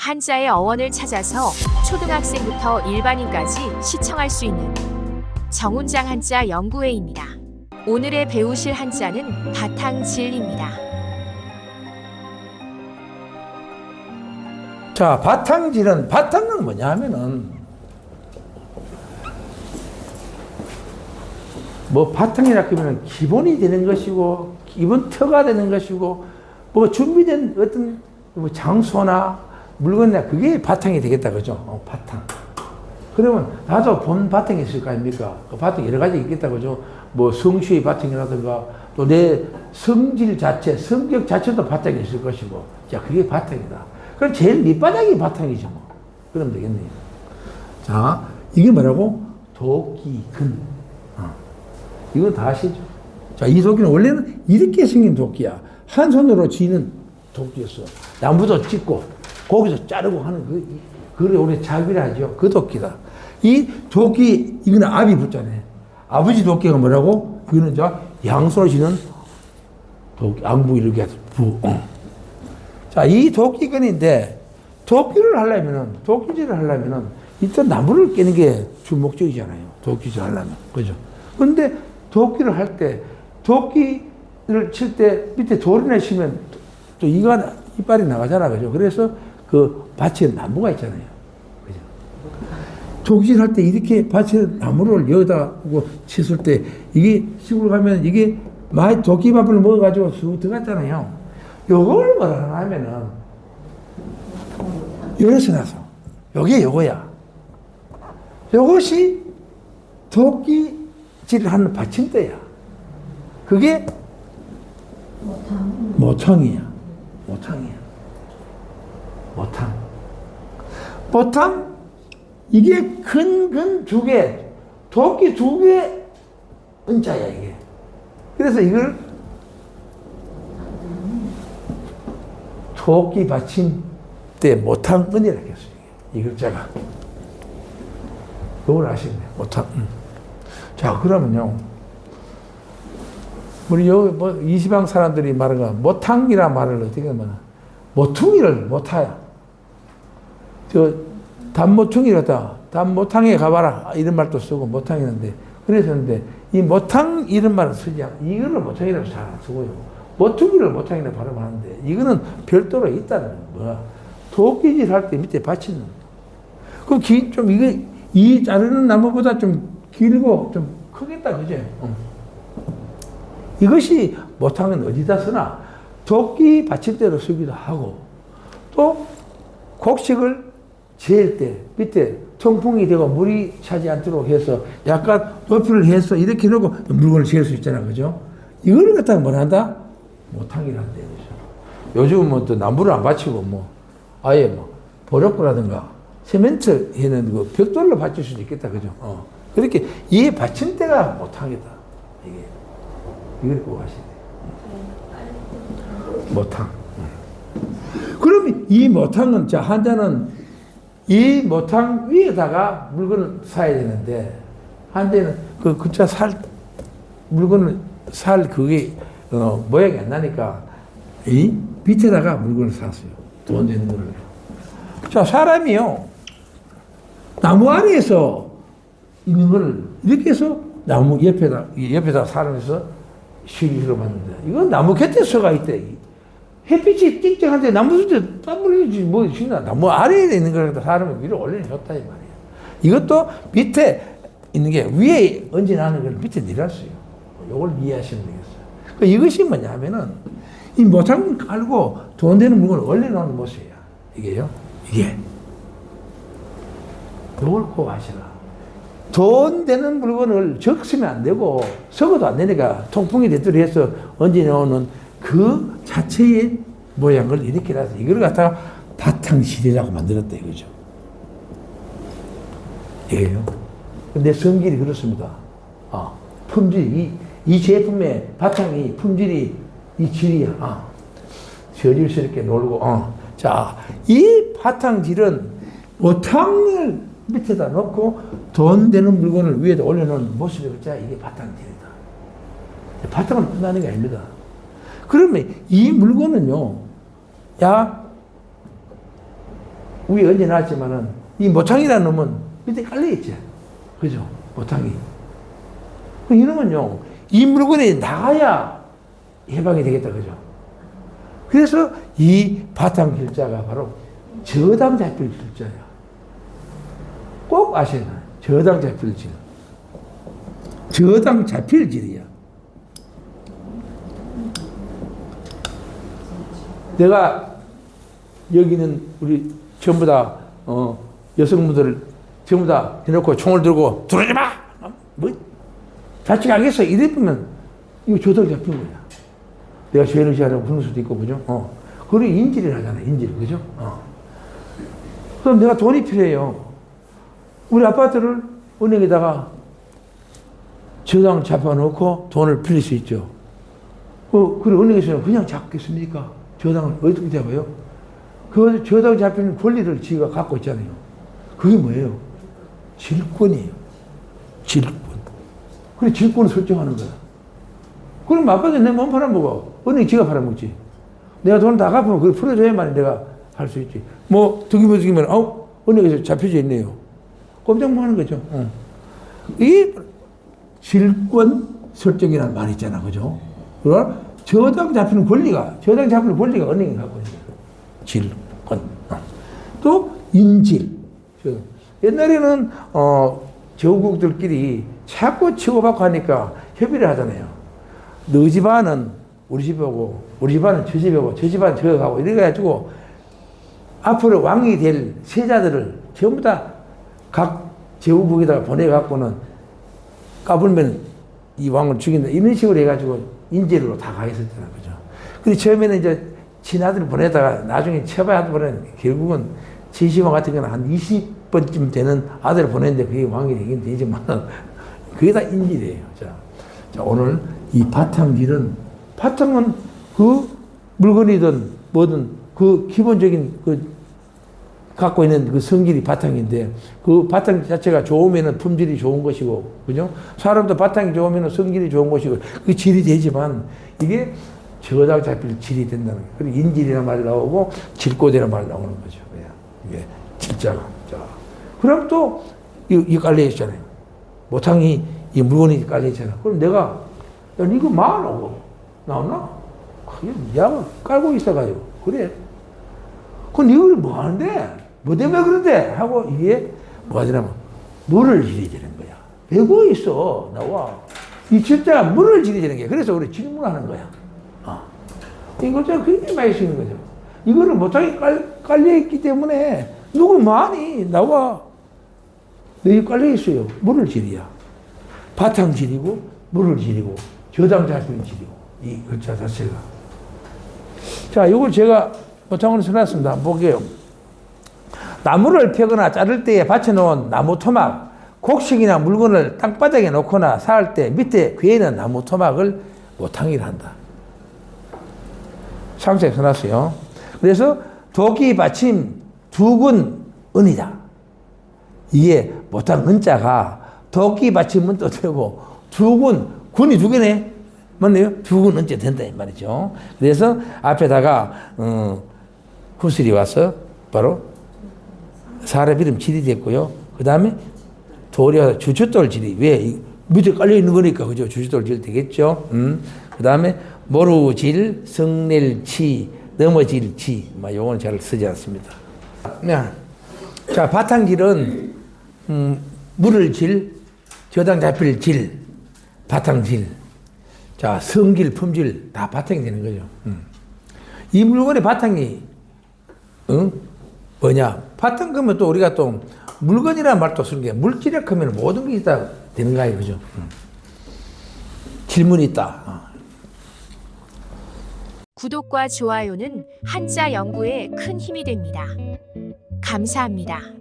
한자의 어원을 찾아서 초등학생부터 일반인까지 시청할 수 있는 정운장 한자 연구회입니다. 오늘의 배우실 한자는 바탕질입니다. 자, 바탕질은 바탕은 뭐냐 하면은 뭐 바탕이라 그러면 기본이 되는 것이고 기본 터가 되는 것이고 뭐 준비된 어떤 뭐 장소나 물건이나 그게 바탕이 되겠다 그죠? 어, 바탕. 그러면 나도 본 바탕이 있을 거 아닙니까? 그 바탕 여러 가지 있겠다 그죠? 뭐 성취의 바탕이라든가 또 내 성질 자체, 성격 자체도 바탕이 있을 것이고 자 그게 바탕이다. 그럼 제일 밑바닥이 바탕이죠 뭐. 그러면 되겠네요. 자 이게 뭐라고? 도끼근. 어. 이건 다 아시죠? 자, 이 도끼는 원래는 이렇게 생긴 도끼야. 한 손으로 쥐는 도끼였어. 나무도 찢고, 고기도 자르고 하는 그, 그걸 우리 자비라 하죠. 그 도끼다. 이 도끼, 이거는 압이 붙잖아요. 아버지 도끼가 뭐라고? 이거는 자, 양손으로 도끼, 앙부 이렇게 해서 부. 어. 자, 이 도끼근인데, 도끼를 하려면은, 도끼질을 하려면은, 일단 나무를 깨는 게 주 목적이잖아요. 도끼질 하려면. 그죠? 근데 도끼를 할 때, 도끼를 칠 때 밑에 돌이나 치면 또 이가, 이빨이 나가잖아. 그죠? 그래서 그 밭에 나무가 있잖아요. 그죠? 도끼질 할 때 이렇게 밭에 나무를 여기다 고 쳤을 때 이게 시골 가면 이게 많이 도끼밥을 먹어가지고 쑥 들어갔잖아요. 요걸 뭐라 하면은 요래서 나서 요게 요거야. 요것이 도끼질을 하는 받침대야. 그게 모탕이야. 모탕이야. 모탕. 모탕 이게 근 근 두 개, 도끼 두 개 은자야 이게. 그래서 이걸 도끼 받침대 모탕 은이라고 했어요. 이 글자가. 그걸 아시네. 모탕. 음. 자, 그러면요. 우리 여기 뭐 이시방 사람들이 말하는 거 모탕이라 말을 어떻게 하면 모퉁이를 못하야. 저 단모퉁이라다 단모탕에 가봐라 이런 말도 쓰고 모탕이는데 그래서는데 이 모탕 이런 말을 쓰지 않고 이거를 모탕이라고 잘 안 쓰고요. 모퉁이를 모탕이라고 발음하는데 이거는 별도로 있다는 거야. 도끼질 할 때 밑에 받치는 그럼 기, 좀 이게 이 자르는 나무보다 좀 길고 좀 크겠다 그죠? 어. 이것이 못하면 어디다 쓰나 도끼 받침대로 쓰기도 하고 또 곡식을 재일 때 밑에 통풍이 되고 물이 차지 않도록 해서 약간 높이를 해서 이렇게 놓고 물건을 재일 수 있잖아 그죠? 이거를 갖다가 뭘 한다? 못하기란다 이거죠. 요즘은 뭐 또 나무를 안 받치고 뭐 아예 뭐 보력구라든가 세멘트 해는 그 벽돌로 받칠 수도 있겠다 그죠? 어. 그렇게 이 받침대가 못하겠다 이게 이걸 꼭 하시네. 모탕. 그러면 이 모탕은 자 한자는 이 모탕 위에다가 물건을 사야 되는데 한자는 그 그자 살 물건을 살 그게 어, 모양이 안 나니까 이 밑에다가 물건을 샀어요. 돈 되는 거를. 자 사람이요 나무 아래에서 있는 거를 이렇게 해서 나무 옆에다 옆에다 사람에서 시리로 봤는데 이건 나무 곁에 서가 있대. 햇빛이 찡찡한데 나무 숲에 땀 흘리지 뭐 신나 나무 아래에 있는 걸 갖다 사람을 위로 올려줬다 이 말이야. 이것도 밑에 있는 게 위에 얹어나는 걸 밑에 내렸어요. 이걸 이해하시면 되겠어요. 그 이것이 뭐냐면은 이 모탕 깔고 돈 되는 물건을 올려놓는 모습이야. 이게요. 이게. 이걸 꼭 아시라. 돈 되는 물건을 적으면 안 되고 적어도 안 되니까 통풍이 되도록 해서 얹어놓는 그 자체의 모양을 이렇게 해서 이걸 갖다가 바탕실이라고 만들었다 이거죠. 이게요. 근데 성질이 그렇습니다. 아, 품질, 이, 이 제품의 바탕이 품질이 이 질이야. 아, 저질스럽게 놀고, 어. 자, 이 바탕질은 모탕을 밑에다 놓고 돈 되는 물건을 위에다 올려놓은 모습이 자 이게 바탕질이다. 바탕은 끝나는 게 아닙니다. 그러면 이 물건은요, 야, 위에 얹어놨지만은 이 모탕이라는 놈은 밑에 깔려있지. 그죠? 모탕이. 그 이놈은요, 이 물건이 나가야 해방이 되겠다. 그죠? 그래서 이 바탕 길자가 바로 저당 잡힐 길자야. 꼭 아셔야 돼. 저당 잡힐 질. 저당 잡힐 질이야. 내가 여기는 우리 전부 다 어, 여성분들을 전부 다 해놓고 총을 들고 들어오지 마! 어? 뭐 자칫 알겠어 이랬으면 이거 조덕 잡힌 거야. 내가 죄를 지하라고 부를 수도 있고 그죠? 어. 그리고 인질을 하잖아 인질 그죠? 어. 그럼 내가 돈이 필요해요. 우리 아파트를 은행에다가 저당 잡아놓고 돈을 빌릴 수 있죠. 어, 그래 은행에서는 그냥 잡겠습니까? 저당을 어떻게 잡아요? 그 저당 잡히는 권리를 지가 갖고 있잖아요. 그게 뭐예요? 질권이에요. 질권. 그래 질권을 설정하는 거야. 그럼 아빠도 내몸 팔아먹어. 은행 지가 팔아먹지. 내가 돈다 갚으면 그걸 풀어줘야만 내가 할 수 있지. 뭐 등기부 등기면 어 은행에서 잡혀져 있네요. 꼼짝 못 하는 거죠. 어. 이 질권 설정이라는 말이 있잖아. 그죠? 그걸 저당 잡히는 권리가, 저당 잡히는 권리가 은행이 갖고 거예요. 질권. 어. 또 인질. 저, 옛날에는 어, 제후국들끼리 자꾸 치고받고 하니까 협의를 하잖아요. 너 집안은 우리 집하고 우리 집안은 저 집하고 저 집안은 저 가고 이래 가지고 앞으로 왕이 될 세자들을 전부 다 각 제후국에다가 보내갖고는 까불면 이 왕을 죽인다. 이런 식으로 해가지고 인재로 다 가있었잖아. 그죠? 근데 처음에는 이제 친아들을 보내다가 나중에 처바에 보내는 결국은 제시마 같은 경우는 한 20번쯤 되는 아들을 보냈는데 그게 왕이 되긴 되지만 그게 다 인질이에요. 자, 자 오늘 이 바탕질은 바탕은 그 물건이든 뭐든 그 기본적인 그 갖고 있는 그 성질이 바탕인데 그 바탕 자체가 좋으면은 품질이 좋은 것이고 그죠? 사람도 바탕이 좋으면은 성질이 좋은 것이고 그 질이 되지만 이게 저당 잡힐 질이 된다는 거예요. 그리고 인질이라는 말이 나오고 질고대라는 말이 나오는 거죠. 예. 이게 질자가. 자. 그럼 또 이, 이 깔려 있잖아요. 모탕이 이 물건이 깔려 있잖아. 그럼 내가 야, 이거 마하고 나오나? 그게 야 깔고 있어가지고 그래. 그럼 이걸 뭐 하는데? 뭐 때문에 그런데? 하고 이게 뭐가 되냐면 물을 지려야 되는 거야. 배고 있어. 나와. 이 질자가 물을 지려야 되는 거야. 그래서 우리 질문하는 거야. 어. 이거 저 굉장히 많이 쓰는 거죠. 이거를 못하게 깔, 깔려있기 때문에 누구 많이 나와. 여기 깔려있어요. 물을 지려야. 바탕 지리고, 물을 지리고, 저당 자수를 지리고, 이 글자 자체가. 자, 이걸 제가 모창으로 써놨습니다. 한번 볼게요. 나무를 펴거나 자를 때에 받쳐놓은 나무 토막, 곡식이나 물건을 땅바닥에 놓거나 살 때 밑에 괴는 나무 토막을 모탕이라 한다. 상세히 써놨어요. 그래서 도끼 받침 두근 은이다. 이게 모탕 은자가 도끼 받침은 또 되고 두근 군이 두 개네. 맞네요. 두근 은자 된다 이 말이죠. 그래서 앞에다가 어, 구슬이 와서 바로 사람 이름 질이 됐고요. 그 다음에 와서 주춧돌 질이 왜 이- 밑에 깔려 있는 거니까 그죠? 주춧돌 질 되겠죠. 음. 그 다음에 모루질, 성낼치, 넘어질치, 막 요거는 잘 쓰지 않습니다. 네. 자 바탕질은 음, 물을 질, 저당 잡힐 질, 바탕질. 자 성질, 품질 다 바탕이 되는 거죠. 음. 이 물건의 바탕이 응? 뭐냐? 바탕 그러면 또 우리가 또 물건이라는 말도 쓰는 게 물질에 크면 모든 게 있다 되는 거예요, 그죠? 응. 질문이 있다. 어. 구독과 좋아요는 한자 연구에 큰 힘이 됩니다. 감사합니다.